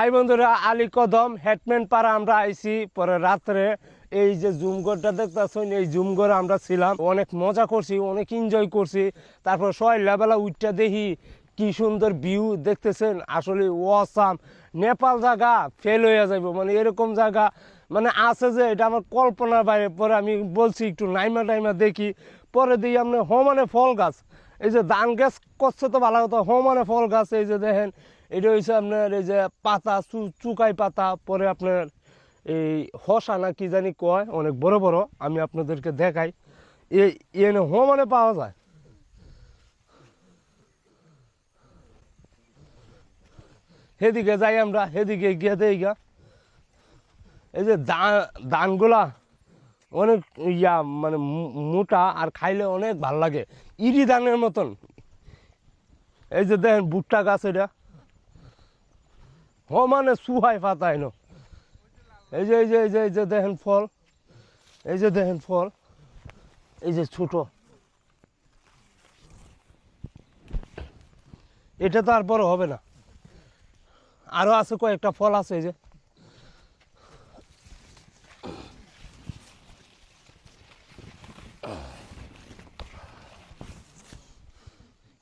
High বন্ধুরা, আলী কদম, headman পাড়া আমরা আইছি। পরে রাত্রে এই যে জুমগড়টা দেখতেছেন, এই জুমগড়ে আমরা ছিলাম। অনেক মজা করছি, অনেক এনজয় করছি। তারপর সয়লাবেলা উঠটা দেখি, কি সুন্দর ভিউ দেখতেছেন। আসলে ওয়াসাম নেপাল জায়গা ফেল হয়ে যাবে মানে এরকম জায়গা মানে আছে যে, এটা আমার কল্পনার বাইরে। পরে আমি বলছি একটু নাইমা টাইমা দেখি। পরে দিই আপনার সমানে ফল গাছ। এই যে ধান গাছ করছে তো ভালো কথা সমানে ফল গাছ, এই যে দেখেন এটা হচ্ছে আপনার এই যে পাতা চুকাই পাতা, পরে আপনার এই হসা না কি জানি কয়, অনেক বড় বড়, আমি আপনাদেরকে দেখাই। এই এনে মানে পাওয়া যায়। সেদিকে যাই আমরা, সেদিকে গিয়ে দেই গা। এই যে দা- ধানগুলা অনেক ইয়া মানে মোটা আর খাইলে অনেক ভালো লাগে। ইরি ধানের মতন। এই যে দেখেন ভুট্টা গাছ এটা। হ মানে সুহাই পাতা এনো এই যে এই যে এই যে এই যে দেখেন ফল। এই যে দেখেন ফল। এই যে ছোট। এটা তো আর হবে না। আরও আছে কয়েকটা ফল আছে এই যে।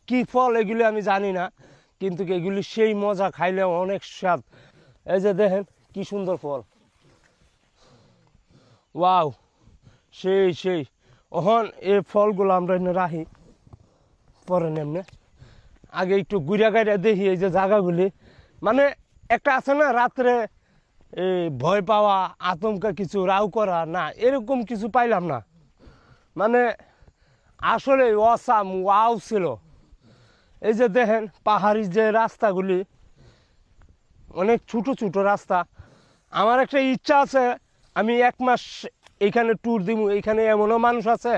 কি ফল এগুলি আমি জানি না। কিন্তু এগুলি সেই মজা খাইলে অনেক স্বাদ? এই যে দেখেন, কি সুন্দর ফল। ওয়াও, সেই সেই। ওহন এই ফলগুলো আমরা এনে রাখি পরে নেমনে। আগে একটু ঘুরে গাইরে দেখি এই যে জায়গাগুলি। মানে একটা আছে না, রাত্রে এই ভয় পাওয়া, আতঙ্কা কিছু রাউ করা, না, এরকম কিছু পাইলাম না। মানে আসলে অসাম, ওয়াও ছিল। এই যে দেখেন পাহাড়ি যে রাস্তাগুলি, অনেক ছোট ছোট রাস্তা। আমার একটা ইচ্ছা আছে, আমি এক মাস এইখানে ট্যুর দিব এইখানে এমনও মানুষ আছে,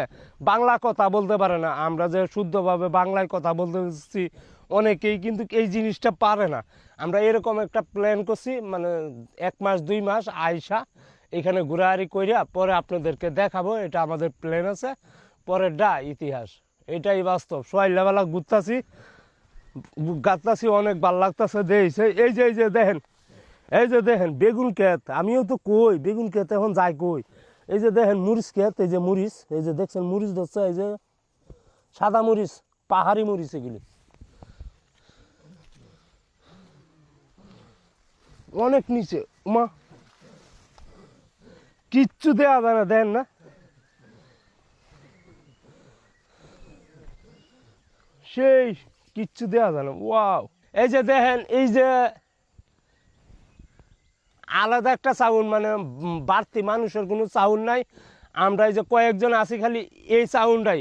বাংলা কথা বলতে পারে না। আমরা যে শুদ্ধভাবে বাংলায় কথা বলতে পারছি অনেকেই কিন্তু এই জিনিসটা পারে না। আমরা এরকম একটা প্ল্যান করছি মানে এক মাস, দুই মাস আইসা এখানে ঘোরাঘুরি করিয়া পরে আপনাদেরকে দেখাবো, এটা আমাদের প্ল্যান আছে। পরের ডা ইতিহাস। এটাই বাস্তব। সোয়াইলাবেলা ঘুরতাছি, গাত্তাছি, অনেক ভালো লাগতাছে দেখছে এই যে এই যে দেখেন, এই যে দেখেন, বেগুন ক্ষেত, আমিও তো কই, বেগুন ক্ষেত এখন যাই কই। এই যে দেখেন, মরিচ ক্ষেত, এই যে মরিচ, এই যে দেখছেন, মরিচ ধরছে, এই যে সাদা মরিচ, পাহাড়ি মরিচ এগুলি। অনেক নিচে মা কিচ্ছু দেওয়া যায় না দেন না। সেই কিচ্ছু দেওয়া যায় না। ওয়াও এই যে দেখেন, এই যে আলাদা একটা চাউন মানে বাড়তি মানুষের কোনো চাউন নাই। আমরা এই যে কয়েকজন আছি খালি এই চাউনটাই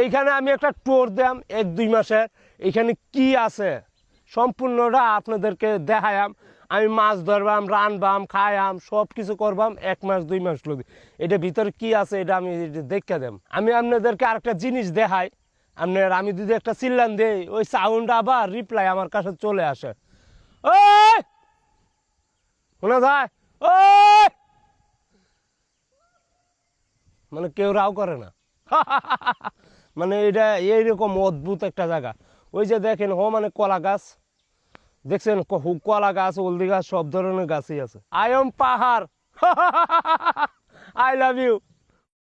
এইখানে আমি একটা টোর দিলাম এক দুই মাসের এখানে কি আছে? সম্পূর্ণটা আপনাদেরকে দেখায়াম। আমি মাছ ধরবাম, রানবাম, খায়াম সব কিছু করবাম এক মাস, দুই মাস লোক এটা ভিতরে কি আছে, এটা আমি দেখে দেম। আমি আপনাদেরকে আরেকটা জিনিস দেখাই। আপনার আমি যদি একটা চিল্লান দেই, ওই সাউন্ড আবার রিপ্লাই আমার কাছে চলে আসে। ওই শোনা যায়? ওই মানে কেউ রাও করে না। মানে এটা এইরকম অদ্ভুত একটা জায়গা। ওই যে দেখেন হ মানে কলা গাছ। দেখছেন? কলা গাছ হলদি গাছ সব ধরনের গাছই আছে। আই এম পাহাড়। I love you.